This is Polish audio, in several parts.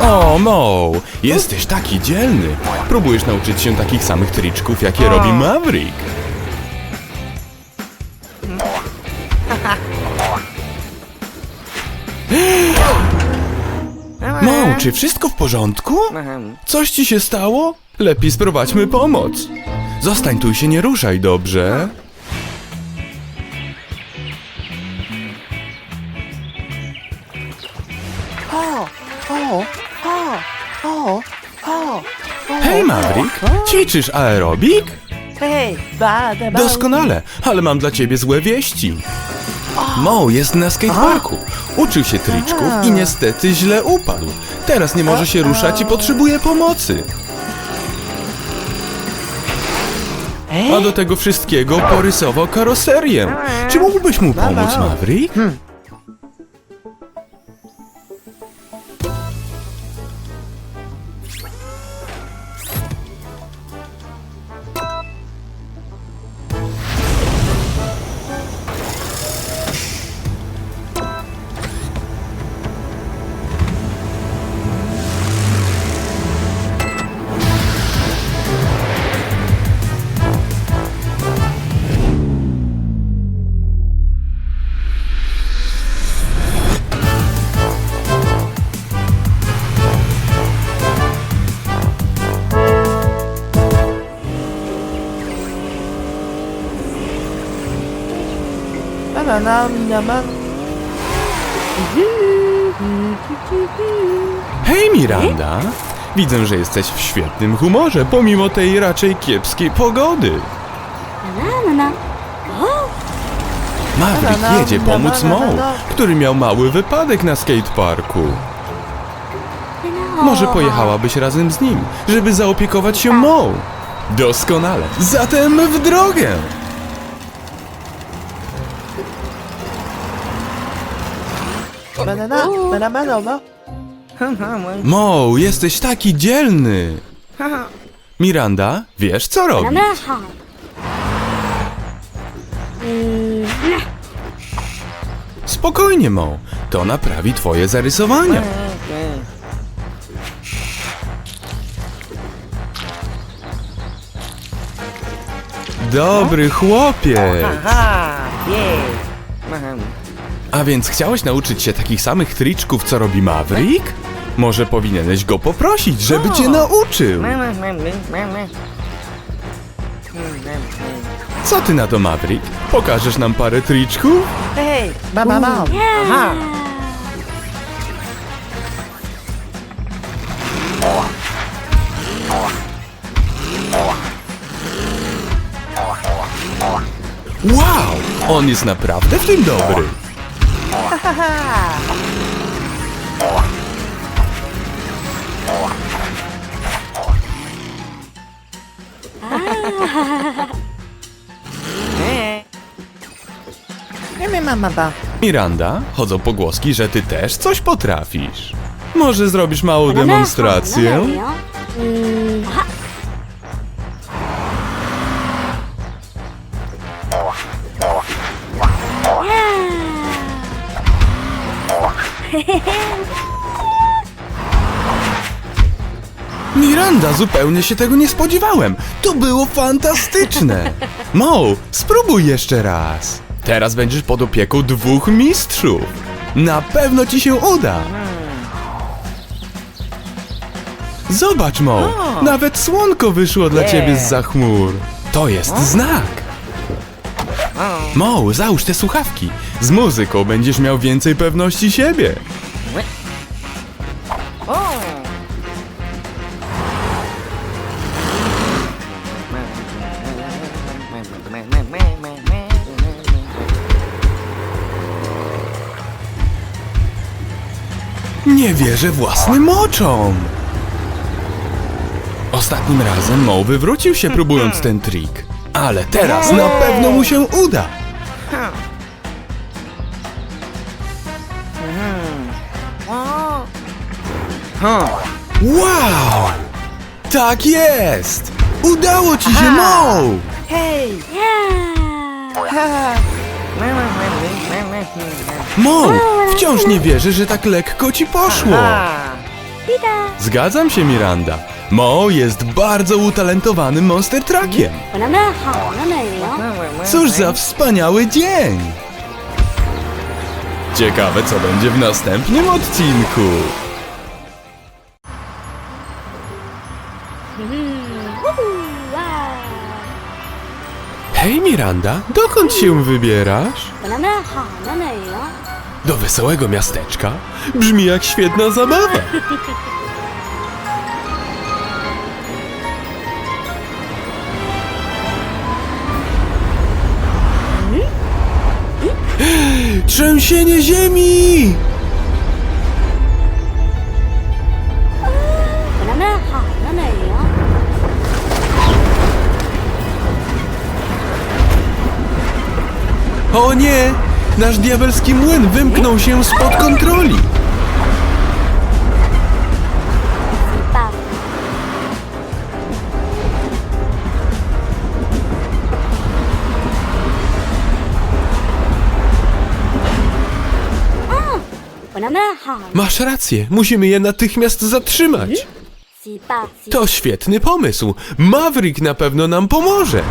O, Mo, jesteś taki dzielny. Próbujesz nauczyć się takich samych triczków, jakie robi Maverick. Czy wszystko w porządku? Coś ci się stało? Lepiej sprowadźmy pomoc. Zostań tu i się nie ruszaj, dobrze? Hej, Maverick, ćwiczysz aerobik? Hej, bada, bada. Doskonale, ale mam dla ciebie złe wieści. Mo jest na skateparku. Uczył się triczków i niestety źle upadł. Teraz nie może się ruszać i potrzebuje pomocy. A do tego wszystkiego porysował karoserię. Czy mógłbyś mu pomóc, Maverick? Hej, Miranda. Widzę, że jesteś w świetnym humorze, pomimo tej raczej kiepskiej pogody. Maverick jedzie pomóc Mo, który miał mały wypadek na skateparku. Może pojechałabyś razem z nim, żeby zaopiekować się Mo. Doskonale. Zatem w drogę! Banana, banana, banana. Mo, jesteś taki dzielny. Miranda, wiesz co robić? Spokojnie, Mo. To naprawi twoje zarysowania. Dobry chłopiec. Aha, jej. A więc chciałeś nauczyć się takich samych triczków, co robi Maverick? Może powinieneś go poprosić, żeby cię nauczył. Co ty na to, Maverick? Pokażesz nam parę triczków? Hej, ba, ba, ba. Aha. Wow! On jest naprawdę w tym dobry. Hej. Nie wiem, mama, ba. Miranda, chodzą pogłoski, że ty też coś potrafisz. Może zrobisz małą demonstrację? Zupełnie się tego nie spodziewałem. To było fantastyczne. Mo, spróbuj jeszcze raz. Teraz będziesz pod opieką dwóch mistrzów. Na pewno ci się uda. Zobacz, Mo, nawet słonko wyszło dla ciebie z chmur. To jest znak. Mo, załóż te słuchawki. Z muzyką będziesz miał więcej pewności siebie. Nie wierzę własnym oczom! Ostatnim razem Mo wywrócił się próbując ten trik. Ale teraz na pewno mu się uda! Wow! Tak jest! Udało ci się! Mo! Hej! Ha. Mo, wciąż nie wierzę, że tak lekko ci poszło. Zgadzam się, Miranda. Mo jest bardzo utalentowanym monster truckiem. Cóż za wspaniały dzień! Ciekawe, co będzie w następnym odcinku. Hej, Miranda, dokąd się wybierasz? Do wesołego miasteczka brzmi jak świetna zabawa. Trzęsienie ziemi! Nie! Nasz diabelski młyn wymknął się spod kontroli! Masz rację, musimy je natychmiast zatrzymać. To świetny pomysł. Maverick na pewno nam pomoże.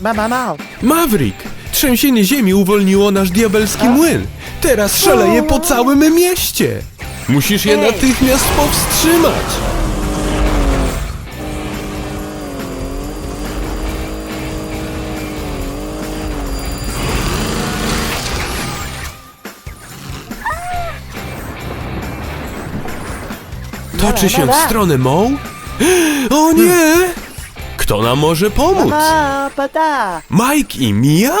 Mama, mał. Maverick, trzęsienie ziemi uwolniło nasz diabelski młyn. Teraz szaleje po całym mieście. Musisz je natychmiast powstrzymać. Toczy się w stronę Mo? O nie! Kto nam może pomóc? Mike i Mia?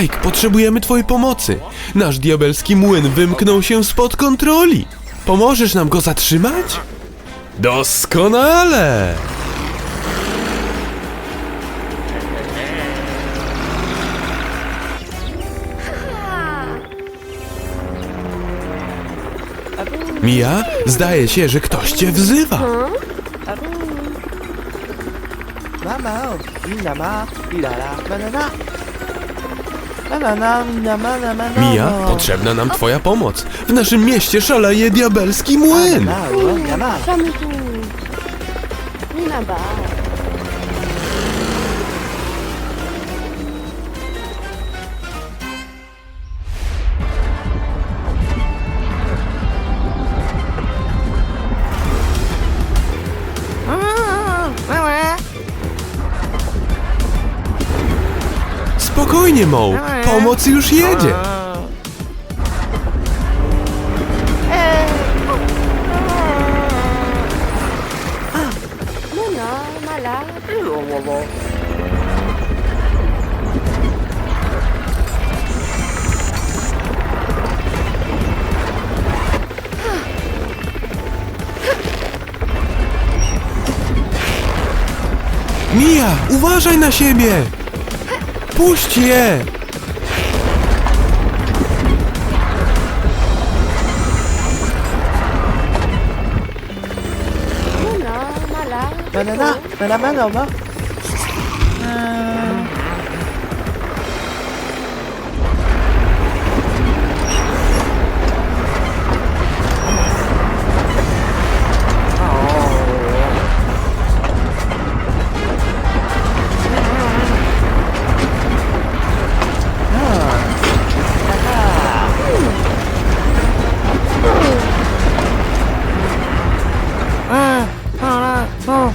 Mike, potrzebujemy twojej pomocy. Nasz diabelski młyn wymknął się spod kontroli. Pomożesz nam go zatrzymać? Doskonale! Mia, zdaje się, że ktoś cię wzywa. Mama, inama, ilala, banana. Banana, inama, nama, Mia, potrzebna nam twoja pomoc. W naszym mieście szaleje diabelski młyn. Mama, 上面住，你 Spokojnie, Mo. Pomoc już jedzie. Mia, uważaj na siebie! Puść je! No no, mala. banana, banana, Co?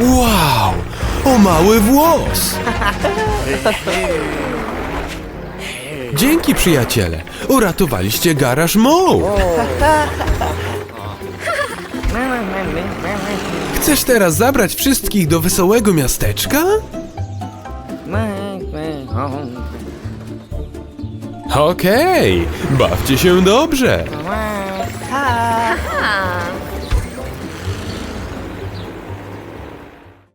Wow! O mały włos! Dzięki, przyjaciele! Uratowaliście garaż Moł! Chcesz teraz zabrać wszystkich do wesołego miasteczka? Okej, bawcie się dobrze.